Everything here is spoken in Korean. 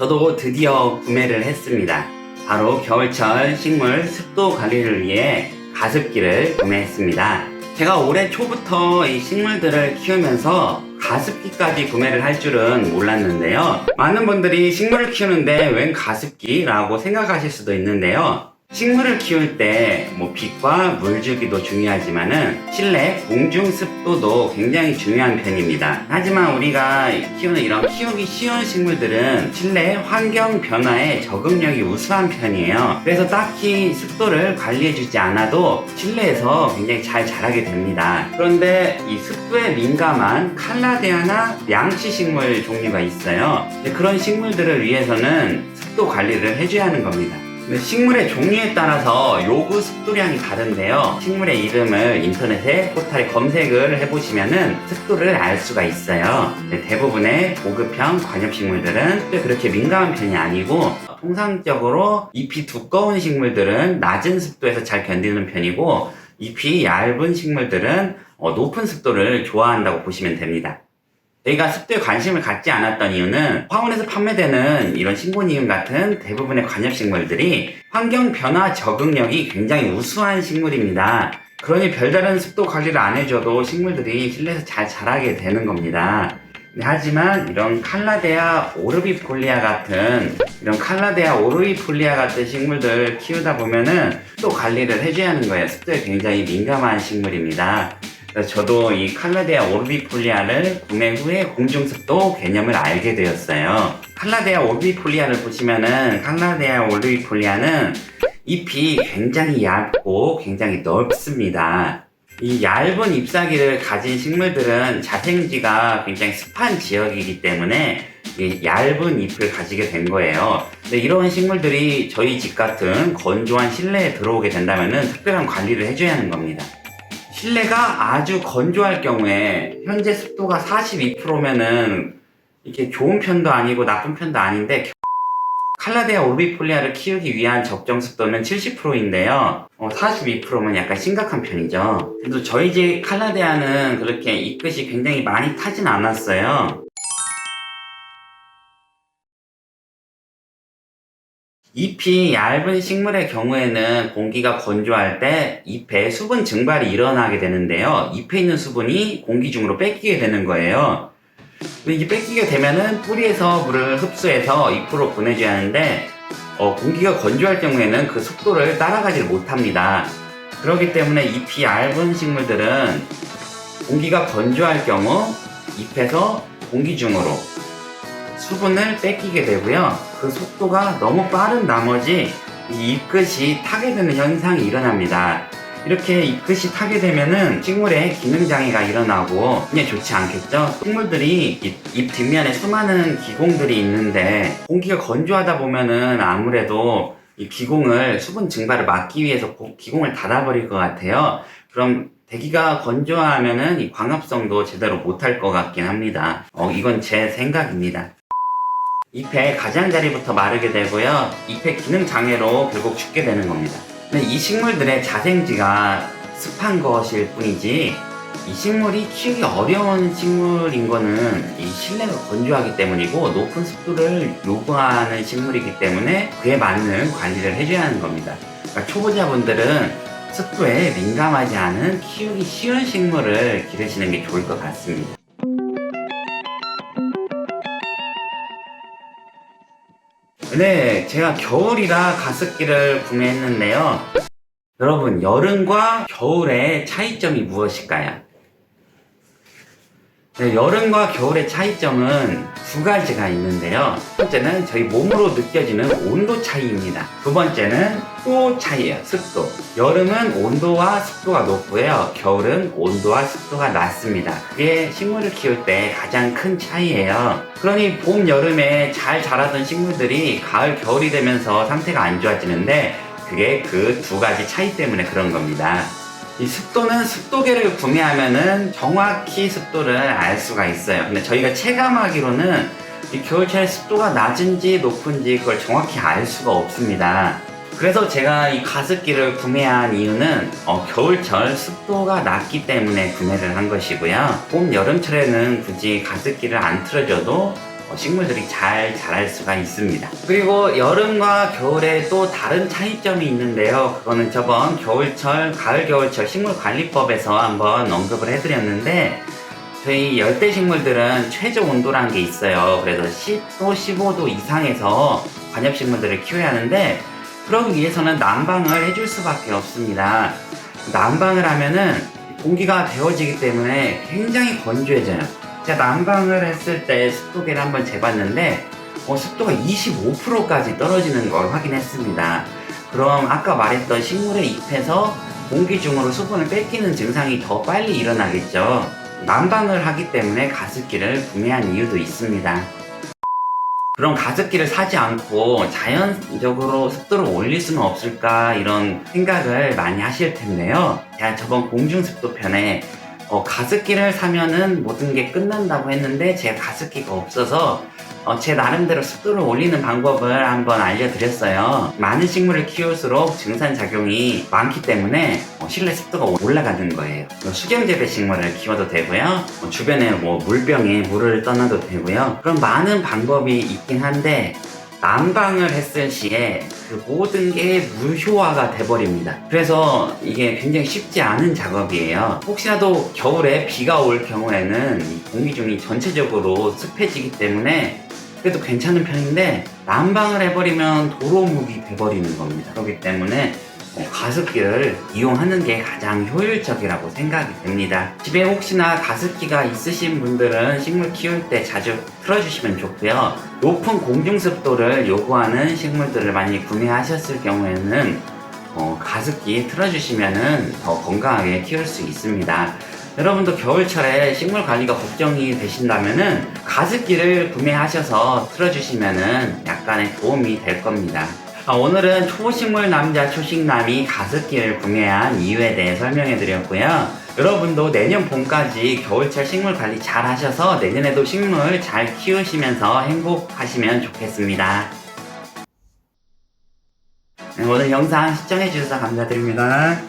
저도 드디어 구매를 했습니다. 바로 겨울철 식물 습도 관리를 위해 가습기를 구매했습니다. 제가 올해 초부터 이 식물들을 키우면서 가습기까지 구매를 할 줄은 몰랐는데요. 많은 분들이 식물을 키우는데 웬 가습기라고 생각하실 수도 있는데요. 식물을 키울 때 뭐 빛과 물 주기도 중요하지만은 실내 공중 습도도 굉장히 중요한 편입니다. 하지만 우리가 키우는 이런 키우기 쉬운 식물들은 실내 환경 변화에 적응력이 우수한 편이에요. 그래서 딱히 습도를 관리해주지 않아도 실내에서 굉장히 잘 자라게 됩니다. 그런데 이 습도에 민감한 칼라데아나 양치 식물 종류가 있어요. 그런 식물들을 위해서는 습도 관리를 해줘야 하는 겁니다. 네, 식물의 종류에 따라서 요구 습도량이 다른데요. 식물의 이름을 인터넷에 포탈에 검색을 해보시면은 습도를 알 수가 있어요. 네, 대부분의 고급형 관엽식물들은 그렇게 민감한 편이 아니고 통상적으로 잎이 두꺼운 식물들은 낮은 습도에서 잘 견디는 편이고 잎이 얇은 식물들은 어, 높은 습도를 좋아한다고 보시면 됩니다. 저희가 습도에 관심을 갖지 않았던 이유는 화원에서 판매되는 이런 신고니움 같은 대부분의 관엽식물들이 환경 변화 적응력이 굉장히 우수한 식물입니다. 그러니 별다른 습도 관리를 안 해줘도 식물들이 실내에서 잘 자라게 되는 겁니다. 네, 하지만 이런 칼라데아 오르비폴리아 같은 이런 칼라데아 오르비폴리아 같은 식물들 키우다 보면은 습도 관리를 해줘야 하는 거예요. 습도에 굉장히 민감한 식물입니다. 저도 이 칼라데아 오르비폴리아를 구매 후에 공중습도 개념을 알게 되었어요. 칼라데아 오르비폴리아를 보시면은 칼라데아 오르비폴리아는 잎이 굉장히 얇고 굉장히 넓습니다. 이 얇은 잎사귀를 가진 식물들은 자생지가 굉장히 습한 지역이기 때문에 이 얇은 잎을 가지게 된 거예요. 근데 이런 식물들이 저희 집 같은 건조한 실내에 들어오게 된다면 특별한 관리를 해줘야 하는 겁니다. 실내가 아주 건조할 경우에 현재 습도가 42%면은 이게 좋은 편도 아니고 나쁜 편도 아닌데 칼라데아 오비폴리아를 키우기 위한 적정 습도는 70%인데요. 42%면 약간 심각한 편이죠. 그래도 저희 집 칼라데아는 그렇게 잎끝이 굉장히 많이 타진 않았어요. 잎이 얇은 식물의 경우에는 공기가 건조할 때 잎에 수분 증발이 일어나게 되는데요. 잎에 있는 수분이 공기 중으로 뺏기게 되는 거예요. 이게 뺏기게 되면은 뿌리에서 물을 흡수해서 잎으로 보내줘야 하는데 어, 공기가 건조할 경우에는 그 속도를 따라가지 못합니다. 그렇기 때문에 잎이 얇은 식물들은 공기가 건조할 경우 잎에서 공기 중으로 수분을 뺏기게 되고요. 그 속도가 너무 빠른 나머지 이 잎끝이 타게 되는 현상이 일어납니다. 이렇게 잎끝이 타게 되면은 식물에 기능장애가 일어나고 그냥 좋지 않겠죠? 식물들이 잎, 잎 뒷면에 수많은 기공들이 있는데 공기가 건조하다 보면은 아무래도 이 기공을 수분 증발을 막기 위해서 고- 기공을 닫아버릴 것 같아요. 그럼 대기가 건조하면은 이 광합성도 제대로 못할 것 같긴 합니다. 어, 이건 제 생각입니다. 잎의 가장자리부터 마르게 되고요. 잎의 기능 장애로 결국 죽게 되는 겁니다. 근데 이 식물들의 자생지가 습한 것일 뿐이지 이 식물이 키우기 어려운 식물인 거는 이 실내가 건조하기 때문이고 높은 습도를 요구하는 식물이기 때문에 그에 맞는 관리를 해줘야 하는 겁니다. 그러니까 초보자분들은 습도에 민감하지 않은 키우기 쉬운 식물을 기르시는 게 좋을 것 같습니다. 네, 제가 겨울이라 가습기를 구매했는데요. 여러분, 여름과 겨울의 차이점이 무엇일까요? 네, 여름과 겨울의 차이점은 두 가지가 있는데요. 첫 번째는 저희 몸으로 느껴지는 온도 차이입니다. 두 번째는 또 차이예요. 습도. 여름은 온도와 습도가 높고요. 겨울은 온도와 습도가 낮습니다. 그게 식물을 키울 때 가장 큰 차이예요. 그러니 봄, 여름에 잘 자라던 식물들이 가을, 겨울이 되면서 상태가 안 좋아지는데 그게 그 두 가지 차이 때문에 그런 겁니다. 이 습도는 습도계를 구매하면은 정확히 습도를 알 수가 있어요. 근데 저희가 체감하기로는 이 겨울철에 습도가 낮은지 높은지 그걸 정확히 알 수가 없습니다. 그래서 제가 이 가습기를 구매한 이유는 어, 겨울철 습도가 낮기 때문에 구매를 한 것이고요. 봄, 여름철에는 굳이 가습기를 안 틀어줘도 어, 식물들이 잘 자랄 수가 있습니다. 그리고 여름과 겨울에 또 다른 차이점이 있는데요. 그거는 저번 겨울철, 가을 겨울철 식물 관리법에서 한번 언급을 해드렸는데 저희 열대 식물들은 최저 온도라는 게 있어요. 그래서 10도, 15도 이상에서 관엽 식물들을 키워야 하는데 그러기 위해서는 난방을 해줄 수밖에 없습니다. 난방을 하면은 공기가 데워지기 때문에 굉장히 건조해져요. 제가 난방을 했을 때 습도계를 한번 재봤는데 어, 습도가 25%까지 떨어지는 걸 확인했습니다. 그럼 아까 말했던 식물의 잎에서 공기 중으로 수분을 뺏기는 증상이 더 빨리 일어나겠죠. 난방을 하기 때문에 가습기를 구매한 이유도 있습니다. 그럼 가습기를 사지 않고 자연적으로 습도를 올릴 수는 없을까 이런 생각을 많이 하실 텐데요. 제가 저번 공중습도 편에 어, 가습기를 사면은 모든 게 끝난다고 했는데 제가 가습기가 없어서 어, 제 나름대로 습도를 올리는 방법을 한번 알려드렸어요. 많은 식물을 키울수록 증산 작용이 많기 때문에 어, 실내 습도가 올라가는 거예요. 뭐 수경재배 식물을 키워도 되고요. 어, 주변에 뭐 물병에 물을 떠나도 되고요. 그런 많은 방법이 있긴 한데 난방을 했을 시에 그 모든 게 무효화가 돼버립니다. 그래서 이게 굉장히 쉽지 않은 작업이에요. 혹시라도 겨울에 비가 올 경우에는 이 공기 중이 전체적으로 습해지기 때문에 그래도 괜찮은 편인데 난방을 해버리면 도로묵이 돼버리는 겁니다. 그렇기 때문에 어, 가습기를 이용하는 게 가장 효율적이라고 생각이 됩니다. 집에 혹시나 가습기가 있으신 분들은 식물 키울 때 자주 틀어주시면 좋고요. 높은 공중습도를 요구하는 식물들을 많이 구매하셨을 경우에는 어, 가습기 틀어주시면 더 건강하게 키울 수 있습니다. 여러분도 겨울철에 식물 관리가 걱정이 되신다면은 가습기를 구매하셔서 틀어주시면은 약간의 도움이 될 겁니다. 아, 오늘은 초식물 남자 초식남이 가습기를 구매한 이유에 대해 설명해 드렸고요. 여러분도 내년 봄까지 겨울철 식물 관리 잘 하셔서 내년에도 식물 잘 키우시면서 행복하시면 좋겠습니다. 네, 오늘 영상 시청해 주셔서 감사드립니다.